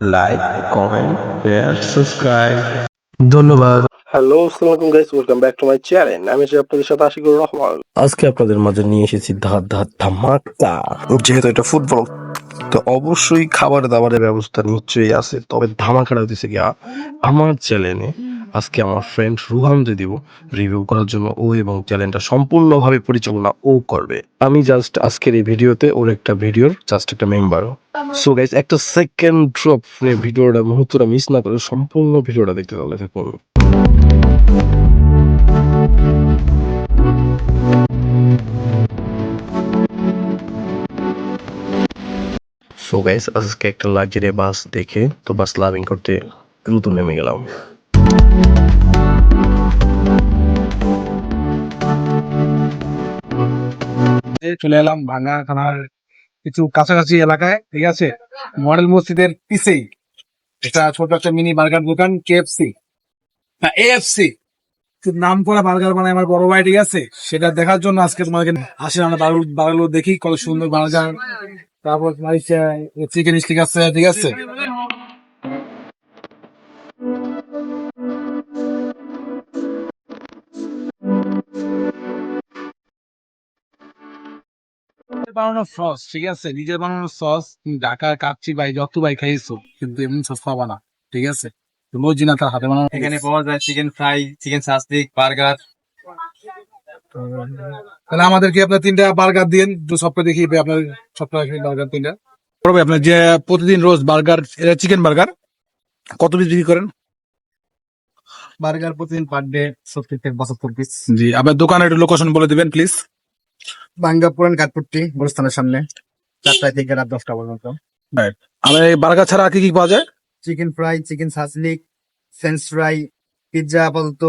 Like comment share subscribe ধন্যবাদ। Hello আসসালামু আলাইকুম guys welcome back to my channel আমি আছি আপনাদের সাথে আশিকুর রহমান। আজকে আপনাদের মাঝে নিয়ে এসেছি ধাত ধাত ধামাকা যেহেতু এটা ফুটবল তো অবশ্যই খাবার দাবারের ব্যবস্থা নিশ্চয়ই আছে তবে ধামাকাটা হতেছে গিয়া আমার চ্যানেলে আজকে আমার ফ্রেন্ড রুহানকে দিব রিভিউ করার জন্য। ও এবং চ্যানেলটা সম্পূর্ণভাবে পরিচালনা ও করবে। আমি জাস্ট আজকের এই ভিডিওতে ওর একটা ভিডিওর জাস্ট একটা মেম্বার সো গাইস একটা সেকেন্ড ড্রপ ভিডিওটা, মুহূর্তটা মিস না করে সম্পূর্ণ ভিডিওটা দেখতে তাহলে থাকুন। সো গাইস আজকে একটা লাক্সারি বাস দেখে তো বাস লাভিং করতে দ্রুত নেমে গেলাম। চলে এলাম ভাঙ্গা থানার কিছু কাছাকাছি এলাকায়, ঠিক আছে? মডেল মসজিদের পিছেই। এটা ছোট একটা মিনি বার্গার দোকান কেএফসি হ্যাঁ এএফসি নাম করা বার্গার বানায় আমার বড় ভাই, ঠিক আছে? সেটা দেখার জন্য আজকে তোমাকে আসেন, আমরা বার্গার দেখি, কত সুন্দর বার্গার। তারপর চিকেন স্টিক আছে, ঠিক আছে? বানানো সস ঠিক আছে? নিজের বানানো সস ঢাকার কাচ্চি ভাই যত ভাই খাইছো কিন্তু এমন সস পাবা না ঠিক আছে? মর্জিনা তার হাতে বানানো এখানে পাওয়া যায় chicken fry chicken shashlik burger তাহলে আমাদেরকে আপনার তিনটা বার্গার দিন দু সপ্তাহ দেখি আপনার সপ্তাহে বার্গার তিনটা। করবে আপনার যে প্রতিদিন রোজ বার্গার এটা চিকেন বার্গার কত পিস বিক্রি করেন? বার্গার প্রতিদিন পার ডে সত্তর থেকে পঁচাত্তর পিস জি আপনার দোকানের লোকেশন বলে দিবেন প্লিজ বাঙ্গা পুরান কাঠপুট্টি গোরস্থানের সামনে। চারটায় থেকে রাত দশটা পর্যন্ত। আমার এই বার্গার ছাড়া আর কি কি পাওয়া যায়? Chicken fry chicken shashlik French fry pizza আপাতত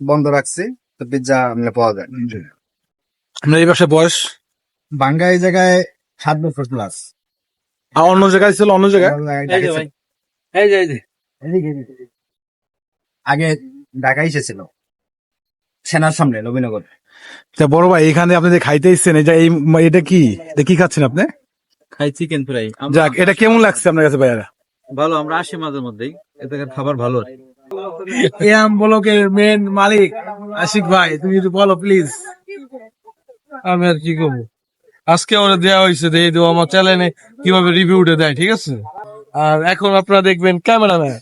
বন্ধ রাখছে। তো পিৎজা পাওয়া যায়। আপনার এই ব্যবসা বয়স? বাঙ্গা এই জায়গায় সাত বছর প্লাস আর অন্য জায়গায় ছিল অন্য জায়গায়? আগে ঢাকা এসেছিল। সেনার সামনে নবীনগর। তা বড় ভাই এখানে আপনি যে খাইতে এসছেন এই যে এই এটা কি? এটা কি খাচ্ছেন আপনি? খাই চিকেন ফ্রাই। যাক এটা কেমন লাগছে আপনার কাছে ভাইয়ারা? ভালো আমরা আসি মাঝে মধ্যেই। এখানকার খাবার ভালো। এম ব্লকের মেন মালিক আশিক ভাই তুমি একটু বলো প্লিজ আমি আর কি করব? আজকে ওরা দেওয়া হয়েছে দিয়ে দেবো আমার চ্যানেলে কীভাবে রিভিউটা দেয় ঠিক আছে? আর এখন আপনারা দেখবেন ক্যামেরাম্যান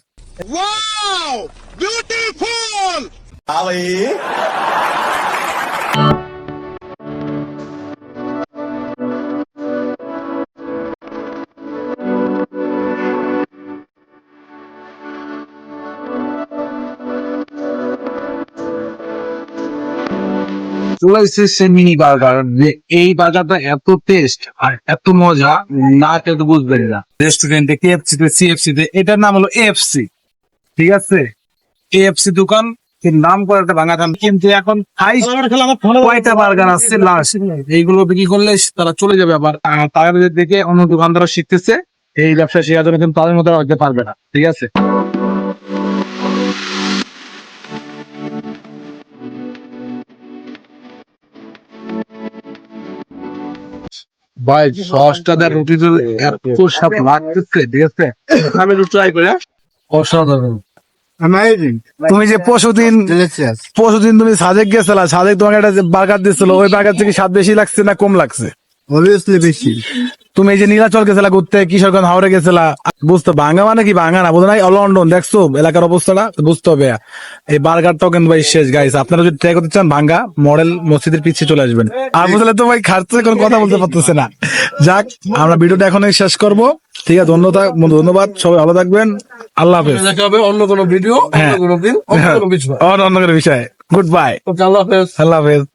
চলে এসেছে মিনি বার্গার এই বার্গারটা এত টেস্ট আর এত মজা, না খেতে বুঝবেন না। রেস্টুরেন্টে কেএফসি তে সিএফসি তে এটার নাম হলো এফসি ঠিক আছে? এফসি দোকান নাম করে একটা ভাঙা কিন্তু এখন কয়টা বার্গার আসছে লাস্ট এইগুলো বিক্রি করলে তারা চলে যাবে আবার। তাদের দেখে অন্য দোকানদাররা শিখতেছে এই ব্যবসা শেখার জন্য কিন্তু তাদের মধ্যে হতে পারবে না। ঠিক আছে? ভাই সসটা দেয় এত স্বাদ লাগতেছে ঠিক আছে? আমি একটু ট্রাই করে অসাধারণ। তুমি যে পরশুদিন পরশুদিন তুমি সাজেক গেছিলা সাজেক তোমাকে একটা বার্গার দিছিল ওই বার্গার থেকে স্বাদ বেশি লাগছে না কম লাগছে? অবভিয়াসলি বেশি। তুমি এই যে নীলাচল গেছিলা ঘুরতে কিশোরগঞ্জ হাওড়ে গেছিলা বুঝতো ভাঙা মানে কি ভাঙা না? বুঝো নাই লন্ডন দেখছ? এলাকার অবস্থাটা বুঝতে হবে। এই বার্গারটাও কিন্তু ভাই শেষ গাইস আপনারা যদি ট্রাই করতে চান ভাঙ্গা মডেল মসজিদের পিছিয়ে চলে আসবেন। আর বুঝলে তো ভাই খাচ্ছে কোনো কথা বলতে পারতেছে না। যাক আমরা ভিডিওটা এখনই শেষ করব। ঠিক আছে ধন্যবাদ ধন্যবাদ। সবাই ভালো থাকবেন। আল্লাহ হাফেজ। দেখা হবে অন্য কোনো ভিডিও অন্য হ্যাঁ। কোনো দিন অন্য কোনো বিষয় অন্য কোনো বিষয়। গুড বাই আল্লাহ হাফেজ। আল্লাহ হাফেজ।